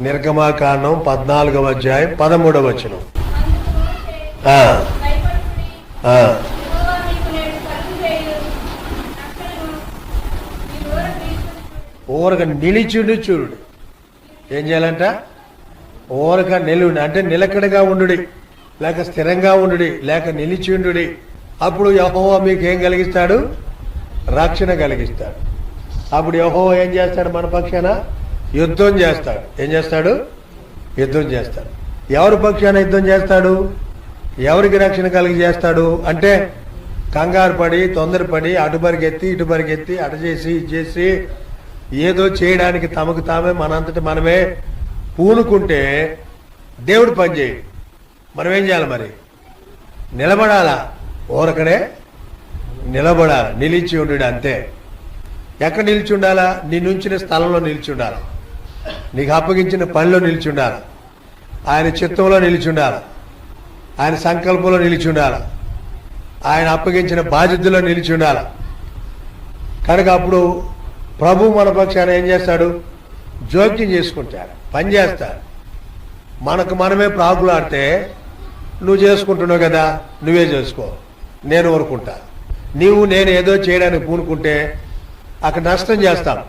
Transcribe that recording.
నిర్గమాకాండం పద్నాలుగవ అధ్యాయం పదమూడవ వచనం. ఆ, ఊరక నిలిచుండి చూడు. ఏం చేయాలంట? ఊరక నిలుండి అంటే నిలకడగా ఉండుడి. లేక స్థిరంగా ఉండుడి. లేక నిలిచిండు అప్పుడు యహోవా మీకు ఏం కలిగిస్తాడు? రక్షణ కలిగిస్తాడు. అప్పుడు యహోవా ఏం చేస్తాడు మన పక్షాన? యుద్ధం చేస్తాడు. ఏం చేస్తాడు? యుద్ధం చేస్తాడు. ఎవరి పక్షాన యుద్ధం చేస్తాడు? ఎవరికి రక్షణ కలిగి చేస్తాడు? అంటే కంగారు పడి తొందరపడి అటు పరిగెత్తి ఇటు పరిగెత్తి అటు చేసి ఇది చేసి ఏదో చేయడానికి తమకు తామే మనంతటి మనమే పూనుకుంటే దేవుడు పని మనం ఏం చేయాలి మరి? నిలబడాలా? ఊరకడే నిలబడాలి. నిలిచి ఉండు అంతే. ఎక్కడ నిలిచి ఉండాలా? నీ నుంచిన స్థలంలో నిలిచి ఉండాలి? నీకు అప్పగించిన పనిలో నిలిచిండాల ఆయన చిత్తంలో నిలిచిండాల ఆయన సంకల్పంలో నిలిచిండాల ఆయన అప్పగించిన బాధ్యతలో నిలిచిండాల కనుక అప్పుడు ప్రభు మన పక్షాన ఏం చేస్తాడు? జోక్యం చేసుకుంటాడు. పనిచేస్తాడు మనకు మనమే ప్రాకులాడితే నువ్వు చేసుకుంటున్నావు కదా నువ్వే చేసుకో. నేను ఊరుకుంటా. నీవు నేను ఏదో చేయడానికి పూనుకుంటే అక్కడ నష్టం చేస్తాను